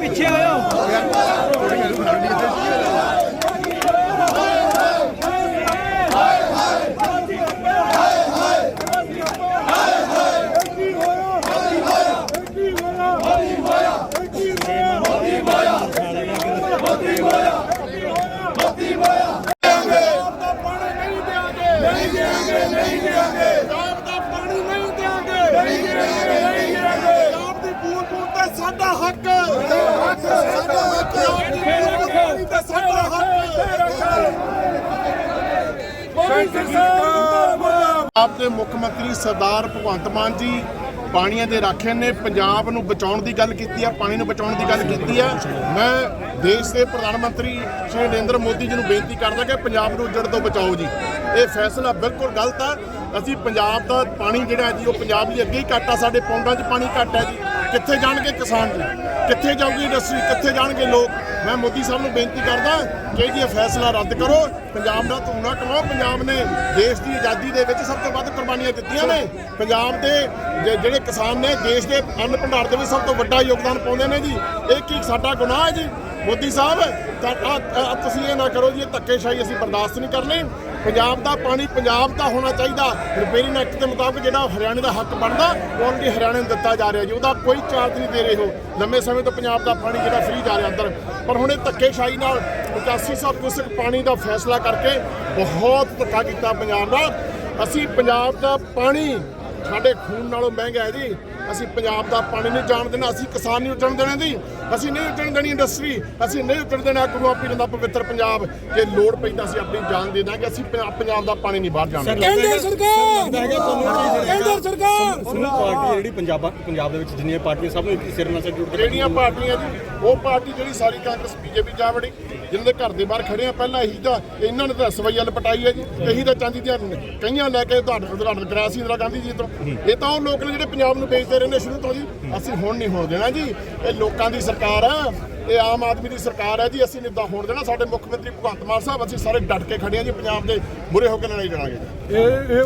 ਪਿੱਛੇ ਆਇਓ ਨਹੀਂ ਦੇਾਂਗੇ ਨਹੀਂ ਦੇਾਂਗੇ ਆਪ ਦਾ ਪਾਣੀ ਨਹੀਂ ਦੇਾਂਗੇ ਨਹੀਂ ਦੇਾਂਗੇ ਨਹੀਂ ਦੇਾਂਗੇ ਆਪ ਦੀ ਬੂਰ ਬੂਰ ਤੇ ਸਾਡਾ ਹੱਕ ਹੱਕ ਸਾਡਾ ਹੱਕ। ਆਪ ਦੀ ਸਾਡਾ ਹੱਕ ਮੋਦੀ ਸਰਕਾਰ ਮੁੱਖ ਮੰਤਰੀ ਸਰਦਾਰ ਭਗਵੰਤ ਮਾਨ ਜੀ ਪਾਣੀਆਂ ਦੇ ਰਾਖੇ ਨੇ ਪੰਜਾਬ ਨੂੰ ਬਚਾਉਣ ਦੀ ਗੱਲ ਕੀਤੀ ਆ ਪਾਣੀ ਨੂੰ ਬਚਾਉਣ ਦੀ ਗੱਲ ਕੀਤੀ ਆ। ਮੈਂ ਦੇਸ਼ ਦੇ ਪ੍ਰਧਾਨ ਮੰਤਰੀ ਸ਼੍ਰੀ ਨਰਿੰਦਰ ਮੋਦੀ ਜੀ ਨੂੰ ਬੇਨਤੀ ਕਰਦਾ ਕਿ ਪੰਜਾਬ ਨੂੰ ਉੱਜੜ ਤੋਂ ਬਚਾਓ ਜੀ। ਇਹ ਫੈਸਲਾ ਬਿਲਕੁਲ ਗਲਤ ਆ। ਅਸੀਂ ਪੰਜਾਬ ਦਾ ਪਾਣੀ ਜਿਹੜਾ ਹੈ ਜੀ ਉਹ ਪੰਜਾਬ ਲਈ ਅੱਗੇ ਹੀ ਘੱਟ ਆ ਸਾਡੇ ਪੌਂਡਾਂ 'ਚ ਪਾਣੀ ਘੱਟ ਹੈ ਜੀ। ਕਿੱਥੇ ਜਾਣਗੇ ਕਿਸਾਨ ਜੀ? ਕਿੱਥੇ ਜਾਊਗੀ ਇੰਡਸਟਰੀ ਕਿੱਥੇ ਜਾਣਗੇ ਲੋਕ? ਮੈਂ ਮੋਦੀ ਸਾਹਿਬ ਨੂੰ ਬੇਨਤੀ ਕਰਦਾ ਕਿ ਜੀ ਇਹ ਫੈਸਲਾ ਰੱਦ ਕਰੋ। ਪੰਜਾਬ ਦਾ ਧੂਣਾ ਕਮਾਓ ਪੰਜਾਬ ਨੇ ਦੇਸ਼ ਦੀ ਆਜ਼ਾਦੀ ਦੇ ਵਿੱਚ ਸਭ ਤੋਂ ਵੱਧ ਕੁਰਬਾਨੀਆਂ ਦਿੱਤੀਆਂ ਨੇ। ਪੰਜਾਬ ਦੇ ਜਿਹੜੇ ਕਿਸਾਨ ਨੇ, ਦੇਸ਼ ਦੇ ਅੰਨ ਭੰਡਾਰ ਦੇ ਵਿੱਚ ਸਭ ਤੋਂ ਵੱਡਾ ਯੋਗਦਾਨ ਪਾਉਂਦੇ ਨੇ ਜੀ। ਇਹ ਕੀ ਸਾਡਾ ਗੁਨਾਹ ਹੈ ਜੀ? ਮੋਦੀ ਸਾਹਿਬ, ਤਾਂ ਤੁਸੀਂ ਇਹ ਨਾ ਕਰੋ ਜੀ, ਇਹ ਧੱਕੇਸ਼ਾਹੀ ਅਸੀਂ ਬਰਦਾਸ਼ਤ ਨਹੀਂ ਕਰਨੀ। ਪੰਜਾਬ ਦਾ ਪਾਣੀ ਪੰਜਾਬ ਦਾ ਹੋਣਾ ਚਾਹੀਦਾ। ਰਿਪੇਰਿੰਗ ਐਕਟ ਦੇ ਮੁਤਾਬਕ ਜਿਹੜਾ ਹਰਿਆਣੇ ਦਾ ਹੱਕ ਬਣਦਾ, ਉਹ already ਹਰਿਆਣੇ ਨੂੰ ਦਿੱਤਾ ਜਾ ਰਿਹਾ ਜੀ। ਉਹਦਾ ਕੋਈ ਚਾਰਜ ਨਹੀਂ ਦੇ ਰਹੇ ਹੋ ਲੰਮੇ ਸਮੇਂ ਤੋਂ ਪੰਜਾਬ ਦਾ ਪਾਣੀ ਜਿਹੜਾ ਫ੍ਰੀ ਜਾ ਰਿਹਾ ਅੰਦਰ। ਪਰ ਹੁਣ ਇਹ ਧੱਕੇਸ਼ਾਹੀ ਨਾਲ 8500 ਕਿਊਸਕ ਪਾਣੀ ਦਾ ਫੈਸਲਾ ਕਰਕੇ ਬਹੁਤ ਧੱਕਾ ਕੀਤਾ ਪੰਜਾਬ ਦਾ ਅਸੀਂ ਪੰਜਾਬ ਦਾ ਪਾਣੀ ਸਾਡੇ ਖੂਨ ਨਾਲੋਂ ਮਹਿੰਗਾ ਹੈ ਜੀ। ਅਸੀਂ ਪੰਜਾਬ ਦਾ ਪਾਣੀ ਨਹੀਂ ਜਾਣ ਦੇਣਾ ਅਸੀਂ ਕਿਸਾਨ ਨਹੀਂ ਉੱਜਣ ਦੇਣਾ ਜੀ। ਅਸੀਂ ਨਹੀਂ ਉੱਜਣ ਦੇਣੀ ਇੰਡਸਟਰੀ ਅਸੀਂ ਨਹੀਂ ਉੱਜਣ ਦੇਣਾ ਗੁਰੂਆਂ ਪੀਰਾਂ ਦਾ ਪਵਿੱਤਰ ਪੰਜਾਬ। ਜੇ ਲੋੜ ਪਈ ਤਾਂ ਅਸੀਂ ਆਪਣੀ ਜਾਨ ਦੇ ਦਾਂਗੇ ਅਸੀਂ ਪੰਜਾਬ ਦਾ ਪਾਣੀ ਨਹੀਂ ਬਾਹਰ ਜਾਣ ਦੇਣਾ। ਕੇਂਦਰ ਸਰਕਾਰ! ਕੇਂਦਰ ਸਰਕਾਰ! ਸਮੂਹ ਪਾਰਟੀ ਜਿਹੜੀ ਪੰਜਾਬ ਪੰਜਾਬ ਦੇ ਵਿੱਚ ਜਿੰਨੀਆਂ ਪਾਰਟੀਆਂ ਸਭ ਨੂੰ ਇੱਕ ਸਿਰ ਨਾਲ ਸਿਰ ਜੋੜ ਕੇ ਜਿਹੜੀਆਂ ਪਾਰਟੀਆਂ ਜੀ ਉਹ ਪਾਰਟੀ ਜਿਹੜੀ ਸਾਰੀ ਕਾਂਗਰਸ ਬੀਜੇਪੀ ਜਾ ਵੜੀ ਜਿਨ੍ਹਾਂ ਦੇ ਘਰ ਦੇ ਬਾਹਰ ਖੜੇ ਆ ਪਹਿਲਾਂ ਇਹੀ ਤਾਂ ਇਹਨਾਂ ਨੇ ਤਾਂ ਸਵਈਅਲ ਪਟਾਈ ਹੈ ਜੀ ਇਹੀ ਤਾਂ ਚਾਂਦੀ ਦੀਆਂ ਕਈਆਂ ਲੈ ਕੇ ਤੁਹਾਡੇ ਉਦਘਾਟਨ ਕਰਾਇਆ ਸੀ ਇੰਦਰਾ ਗਾਂਧੀ ਜੀ ਤੋਂ। ਇਹ ਤਾਂ ਉਹ ਲੋਕ ਨੇ ਜਿਹੜੇ ਪੰਜਾਬ ਨੂੰ ਵੇਚਦੇ ਰਹਿੰਦੇ ਸ਼ੁਰੂ ਤੋਂ ਜੀ। ਅਸੀਂ ਹੁਣ ਨਹੀਂ ਹੋਣ ਦੇਣਾ ਜੀ। ਇਹ ਲੋਕਾਂ ਦੀ ਸਰਕਾਰ ਆ ਇਹ ਆਮ ਆਦਮੀ ਦੀ ਸਰਕਾਰ ਹੈ ਜੀ। ਅਸੀਂ ਨਹੀਂ ਤਾਂ ਹੋਣ ਦੇਣਾ। ਸਾਡੇ ਮੁੱਖ ਮੰਤਰੀ ਭਗਵੰਤ ਮਾਨ ਸਾਹਿਬ ਅਸੀਂ ਸਾਰੇ ਡਟ ਕੇ ਖੜੇ ਆ ਜੀ। ਪੰਜਾਬ ਦੇ ਬੁਰੇ ਹੋ ਕੇ ਲੜਾਈ ਲੜਾਂਗੇ ਇਹ ਇਹ